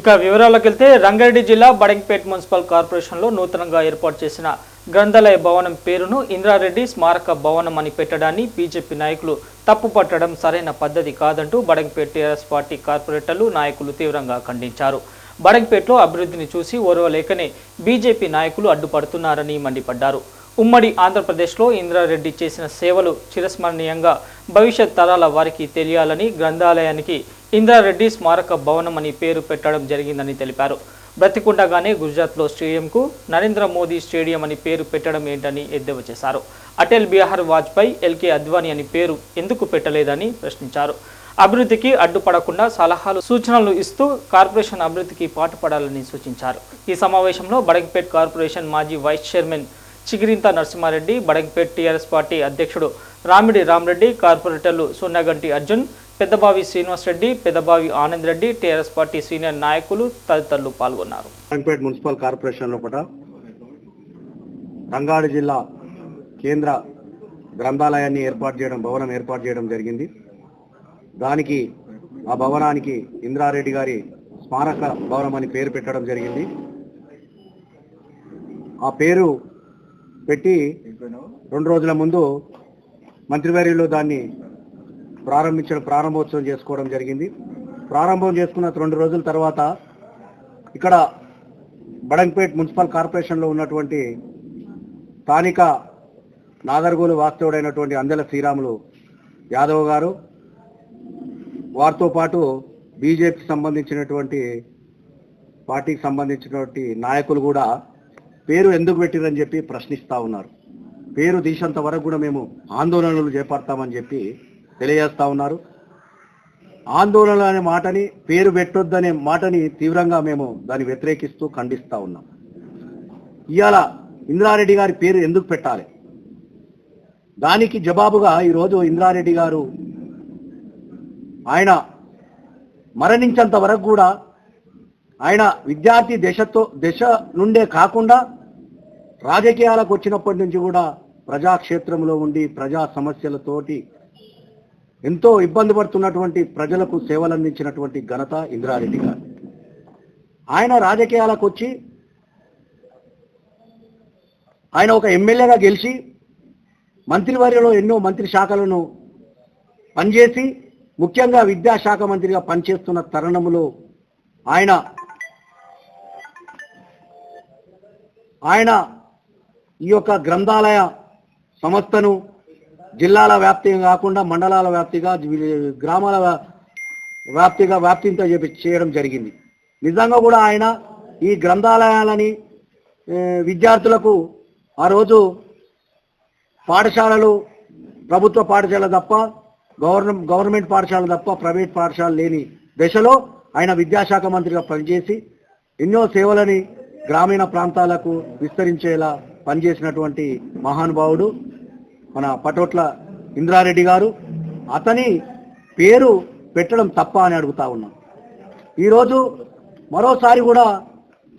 ఇక వివరాలకు వెళ్తే రంగారెడ్డి జిల్లా బడంగపేట్ మున్సిపల్ కార్పొరేషన్లో నూతనంగా ఏర్పాటు చేసిన గ్రంథాలయ భవనం పేరును ఇంద్రారెడ్డి స్మారక భవనం అని పెట్టడాన్ని బీజేపీ నాయకులు తప్పుపట్టడం సరైన పద్ధతి కాదంటూ బడంగపేట్ టీఆర్ఎస్ పార్టీ కార్పొరేటర్లు నాయకులు తీవ్రంగా ఖండించారు. బడంగపేట్లో అభివృద్ధిని చూసి ఓర్వలేకనే బీజేపీ నాయకులు అడ్డుపడుతున్నారని మండిపడ్డారు. ఉమ్మడి ఆంధ్రప్రదేశ్లో ఇంద్రారెడ్డి చేసిన సేవలు చిరస్మరణీయంగా భవిష్యత్ తరాల వారికి తెలియాలని గ్రంథాలయానికి ఇందిరారెడ్డి స్మారక భవనం అని పేరు పెట్టడం జరిగిందని తెలిపారు. బ్రతికుండగానే గుజరాత్లో స్టేడియంకు నరేంద్ర మోదీ స్టేడియం అని పేరు పెట్టడం ఏంటని ఎద్దేవా చేశారు. అటల్ బిహార్ వాజ్పేయి ఎల్కే అద్వానీ అని పేరు ఎందుకు పెట్టలేదని ప్రశ్నించారు. అభివృద్ధికి అడ్డుపడకుండా సలహాలు సూచనలు ఇస్తూ కార్పొరేషన్ అభివృద్ధికి పాటుపడాలని సూచించారు. ఈ సమావేశంలో బడగపేట్ కార్పొరేషన్ మాజీ vice chairman Chigirintha Narasimha Reddy Badangpet TRS party అధ్యక్షుడు రామిడి రామరెడ్డి కార్పొరేటర్లు Sunnaganti Arjun Peddabavi Srinivas Reddy Peddabavi Anand Reddy TRS party senior నాయకులు తదితరులు పాల్గొన్నారు. రంగపేట మున్సిపల్ కార్పొరేషన్ లోపల రంగారెడ్డి జిల్లా కేంద్ర గ్రంథాలయాన్ని ఏర్పాటు చేయడం భవనం ఏర్పాటు చేయడం జరిగింది. దానికి ఆ భవనానికి ఇంద్రారెడ్డి గారి స్మారక భవనం అని పేరు పెట్టడం జరిగింది. ఆ పేరు పెట్టి రెండు రోజుల ముందు మంత్రివర్యులు దాన్ని ప్రారంభించడం ప్రారంభోత్సవం చేసుకోవడం జరిగింది. ప్రారంభం చేసుకున్న రెండు రోజుల తర్వాత ఇక్కడ బడంపేట్ మున్సిపల్ కార్పొరేషన్లో ఉన్నటువంటి స్థానిక నాగర్గోలు వాస్తవుడైనటువంటి అందెల శ్రీరాములు యాదవ్ గారు వారితో పాటు బీజేపీకి సంబంధించినటువంటి పార్టీకి సంబంధించినటువంటి నాయకులు కూడా పేరు ఎందుకు పెట్టిరని చెప్పి ప్రశ్నిస్తూ ఉన్నారు. పేరు తీసేంత వరకు కూడా మేము ఆందోళనలు చేపడతామని చెప్పి తెలియజేస్తా ఉన్నారు. ఆందోళన అనే మాటని పేరు పెట్టొద్దనే మాటని తీవ్రంగా మేము దాన్ని వ్యతిరేకిస్తూ ఖండిస్తా ఉన్నాం. ఇవాళ ఇంద్రారెడ్డి గారి పేరు ఎందుకు పెట్టాలి? దానికి జవాబుగా ఈరోజు ఇంద్రారెడ్డి గారు ఆయన మరణించేంత వరకు కూడా ఆయన విద్యార్థి దశతో దశ నుండే కాకుండా రాజకీయాలకు వచ్చినప్పటి నుంచి కూడా ప్రజాక్షేత్రంలో ఉండి ప్రజా సమస్యలతోటి ఎంతో ఇబ్బంది పడుతున్నటువంటి ప్రజలకు సేవలు అందించినటువంటి ఘనత ఇంద్రారెడ్డి గారు. ఆయన రాజకీయాలకు వచ్చి ఆయన ఒక ఎమ్మెల్యేగా గెలిచి మంత్రివర్యలో ఎన్నో మంత్రి శాఖలను పనిచేసి ముఖ్యంగా విద్యాశాఖ మంత్రిగా పనిచేస్తున్న తరుణంలో ఆయన ఆయన ఈ యొక్క గ్రంథాలయ సంస్థను జిల్లాల వ్యాప్తి కాకుండా మండలాల వ్యాప్తిగా గ్రామాల వ్యా- వ్యాప్తిగా వ్యాప్తింతో చెప్పి చేయడం జరిగింది. నిజంగా కూడా ఆయన ఈ గ్రంథాలయాలని విద్యార్థులకు ఆ రోజు పాఠశాలలు ప్రభుత్వ పాఠశాల తప్ప గవర్న గవర్నమెంట్ పాఠశాల తప్ప ప్రైవేట్ పాఠశాల లేని దశలో ఆయన విద్యాశాఖ మంత్రిగా పనిచేసి ఎన్నో సేవలని గ్రామీణ ప్రాంతాలకు విస్తరించేలా పనిచేసినటువంటి మహానుభావుడు. మన పటోట్ల ఇంద్రారెడ్డి గారు. అతని పేరు పెట్టడం తప్ప అని అడుగుతా ఉన్నాం. ఈరోజు మరోసారి కూడా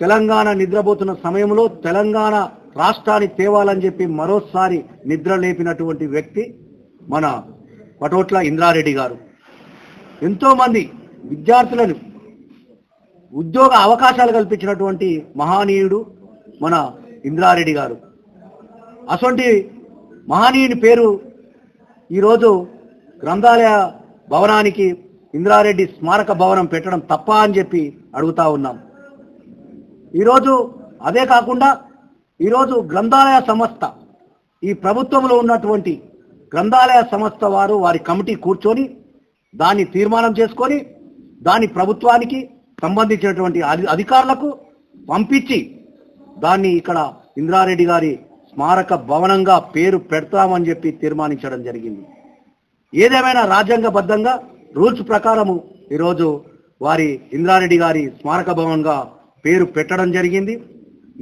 తెలంగాణ నిద్రపోతున్న సమయంలో తెలంగాణ రాష్ట్రాన్ని తేవాలని చెప్పి మరోసారి నిద్ర లేపినటువంటి వ్యక్తి మన పటోట్ల ఇంద్రారెడ్డి గారు. ఎంతోమంది విద్యార్థులను ఉద్యోగ అవకాశాలు కల్పించినటువంటి మహానీయుడు మన ఇంద్రారెడ్డి గారు. అటువంటి మహనీయుని పేరు ఈరోజు గ్రంథాలయ భవనానికి ఇంద్రారెడ్డి స్మారక భవనం పెట్టడం తప్ప అని చెప్పి అడుగుతా ఉన్నాం. ఈరోజు అదే కాకుండా ఈరోజు గ్రంథాలయ సంస్థ ఈ ప్రభుత్వంలో ఉన్నటువంటి గ్రంథాలయ సంస్థ వారు వారి కమిటీ కూర్చొని దాన్ని తీర్మానం చేసుకొని దాని ప్రభుత్వానికి సంబంధించినటువంటి అధి- అధికారులకు పంపించి దాన్ని ఇక్కడ ఇంద్రారెడ్డి గారి స్మారక భవనంగా పేరు పెడతామని చెప్పి తీర్మానించడం జరిగింది. ఏదేమైనా రాజ్యాంగబద్ధంగా రూల్స్ ప్రకారము ఈరోజు వారి ఇంద్రారెడ్డి గారి స్మారక భవన్గా పేరు పెట్టడం జరిగింది.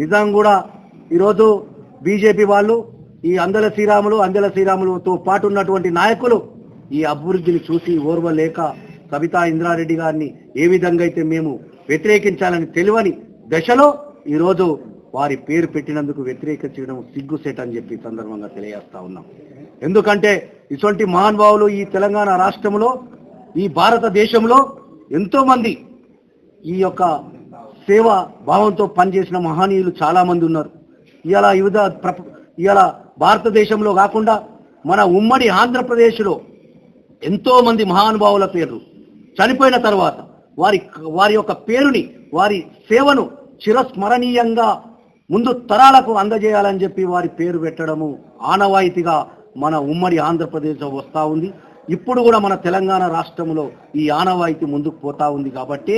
నిజాం కూడా ఈరోజు బీజేపీ వాళ్ళు ఈ అందల శ్రీరాములు అందల శ్రీరాములతో పాటు ఉన్నటువంటి నాయకులు ఈ అభివృద్ధిని చూసి ఓర్వలేక కవితా ఇంద్రారెడ్డి గారిని ఏ విధంగా అయితే మేము వ్యతిరేకించాలని తెలియని దశలో ఈరోజు వారి పేరు పెట్టినందుకు వ్యతిరేకించడం సిగ్గుసేట్ అని చెప్పి సందర్భంగా తెలియజేస్తా ఉన్నాం. ఎందుకంటే ఇటువంటి మహానుభావులు ఈ తెలంగాణ రాష్ట్రంలో ఈ భారతదేశంలో ఎంతో మంది ఈ యొక్క సేవ భావంతో పనిచేసిన మహనీయులు చాలా మంది ఉన్నారు. ఇలా వివిధ ప్ర- ఇలా భారతదేశంలో కాకుండా మన ఉమ్మడి ఆంధ్రప్రదేశ్లో ఎంతో మంది మహానుభావుల పేర్లు చనిపోయిన తర్వాత వారి వారి యొక్క పేరుని వారి సేవను చిరస్మరణీయంగా ముందు తరాలకు అందజేయాలని చెప్పి వారి పేరు పెట్టడము ఆనవాయితీగా మన ఉమ్మడి ఆంధ్రప్రదేశ్లో వస్తూ ఉంది. ఇప్పుడు కూడా మన తెలంగాణ రాష్ట్రంలో ఈ ఆనవాయితీ ముందుకు పోతా ఉంది కాబట్టి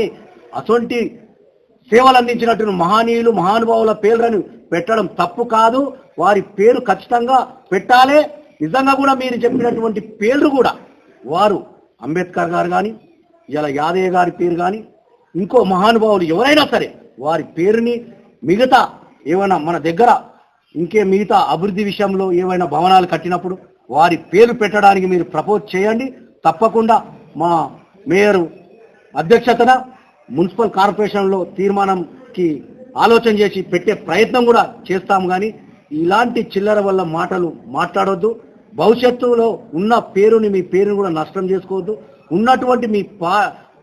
అటువంటి సేవలు అందించినటువంటి మహనీయులు మహానుభావుల పేర్లను పెట్టడం తప్పు కాదు. వారి పేరు ఖచ్చితంగా పెట్టాలే. నిజంగా కూడా మీరు చెప్పినటువంటి పేర్లు కూడా వారు అంబేద్కర్ గారు కానీ ఇలా యాదయ్య గారి పేరు కానీ ఇంకో మహానుభావులు ఎవరైనా సరే వారి పేరుని మిగతా ఏమైనా మన దగ్గర ఇంకే మిగతా అభివృద్ధి విషయంలో ఏవైనా భవనాలు కట్టినప్పుడు వారి పేరు పెట్టడానికి మీరు ప్రపోజ్ చేయండి. తప్పకుండా మా మేయర్ అధ్యక్షతన మున్సిపల్ కార్పొరేషన్లో తీర్మానంకి ఆలోచన చేసి పెట్టే ప్రయత్నం కూడా చేస్తాం కానీ ఇలాంటి చిల్లర వల్ల మాటలు మాట్లాడొద్దు. భవిష్యత్తులో ఉన్న పేరుని మీ పేరుని కూడా నష్టం చేసుకోవద్దు. ఉన్నటువంటి మీ పా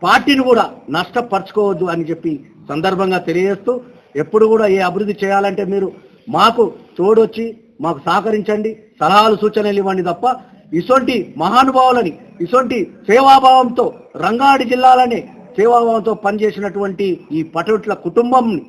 పార్టీని కూడా నష్టపరచుకోవద్దు అని చెప్పి సందర్భంగా తెలియజేస్తూ ఎప్పుడు కూడా ఏ అభివృద్ధి చేయాలంటే మీరు మాకు తోడొచ్చి మాకు సహకరించండి సలహాలు సూచనలు ఇవ్వండి తప్ప ఇసొంటి మహానుభావులని ఇసొంటి సేవాభావంతో రంగారెడ్డి జిల్లాలనే సేవాభావంతో పనిచేసినటువంటి ఈ పటోట్ల కుటుంబంని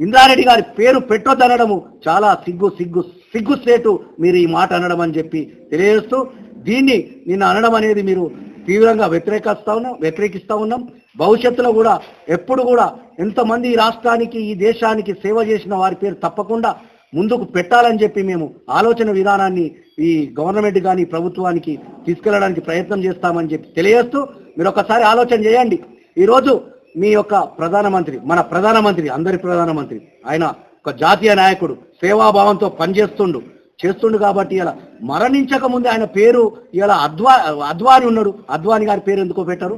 ఇంద్రారెడ్డి గారి పేరు పెట్టొద్దనడము చాలా సిగ్గు సిగ్గు సిగ్గు సేటు మీరు ఈ మాట అనడం అని చెప్పి తెలియజేస్తూ దీన్ని నిన్న అనడం అనేది మీరు తీవ్రంగా వ్యతిరేకిస్తా ఉన్నాం వ్యతిరేకిస్తా ఉన్నాం. భవిష్యత్తులో కూడా ఎప్పుడు కూడా ఎంతమంది ఈ రాష్ట్రానికి ఈ దేశానికి సేవ చేసిన వారి పేరు తప్పకుండా ముందుకు పెట్టాలని చెప్పి మేము ఆలోచన విధానాన్ని ఈ గవర్నమెంట్ కానీ ప్రభుత్వానికి తీసుకెళ్ళడానికి ప్రయత్నం చేస్తామని చెప్పి తెలియజేస్తూ మీరు ఒకసారి ఆలోచన చేయండి. ఈరోజు మీ యొక్క ప్రధానమంత్రి మన ప్రధానమంత్రి అందరి ప్రధానమంత్రి ఆయన ఒక జాతీయ నాయకుడు సేవాభావంతో పనిచేస్తుండు చేస్తుండు కాబట్టి ఇలా మరణించక ముందే ఆయన పేరు ఇలా అద్వా అద్వాని ఉన్నాడు. అద్వాని గారి పేరు ఎందుకో పెట్టారు?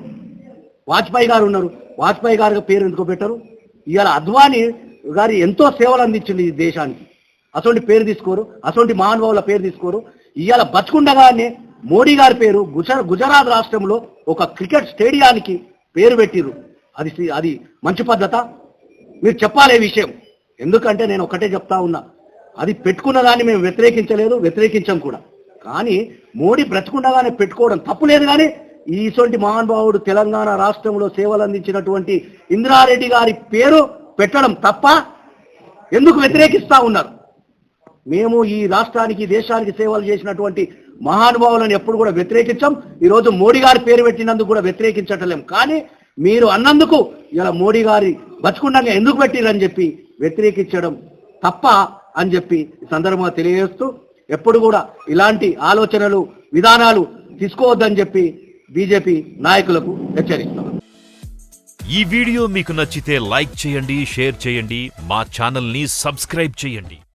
వాజ్పేయి గారు ఉన్నారు. వాజ్పేయి గారి పేరు ఎందుకు పెట్టారు? ఇవాళ అద్వాని గారి ఎంతో సేవలు అందించింది ఈ దేశానికి. అటువంటి పేరు తీసుకోరు. అటువంటి మహానుభావుల పేరు తీసుకోరు. ఇవాళ బతుకుండగానే మోడీ గారి పేరు గుజ గుజరాత్ రాష్ట్రంలో ఒక క్రికెట్ స్టేడియానికి పేరు పెట్టిరు అది అది మంచి పద్ధత. మీరు చెప్పాలే విషయం. ఎందుకంటే నేను ఒకటే చెప్తా ఉన్నా. అది పెట్టుకున్న దాన్ని మేము వ్యతిరేకించలేదు వ్యతిరేకించం కూడా. కానీ మోడీ బ్రతుకుండగానే పెట్టుకోవడం తప్పు లేదు కానీ ఈసొంటి మహానుభావుడు తెలంగాణ రాష్ట్రంలో సేవలు అందించినటువంటి ఇందిరారెడ్డి గారి పేరు పెట్టడం తప్ప ఎందుకు వ్యతిరేకిస్తా ఉన్నారు? మేము ఈ రాష్ట్రానికి దేశానికి సేవలు చేసినటువంటి మహానుభావులను ఎప్పుడు కూడా వ్యతిరేకించాం. ఈ రోజు మోడీ గారి పేరు పెట్టినందుకు కూడా వ్యతిరేకించటలేం. కానీ మీరు అన్నందుకు ఇలా మోడీ గారి బతుకుండగా ఎందుకు పెట్టిరని చెప్పి వ్యతిరేకించడం తప్ప అని చెప్పి ఈ సందర్భంగా తెలియజేస్తూ ఎప్పుడు కూడా ఇలాంటి ఆలోచనలు విధానాలు తీసుకోవద్దని చెప్పి బీజేపీ నాయకులకు హెచ్చరిస్తాం ఈ వీడియో మీకు నచ్చితే లైక్ చేయండి షేర్ చేయండి మా ఛానల్ని సబ్స్క్రైబ్ చేయండి.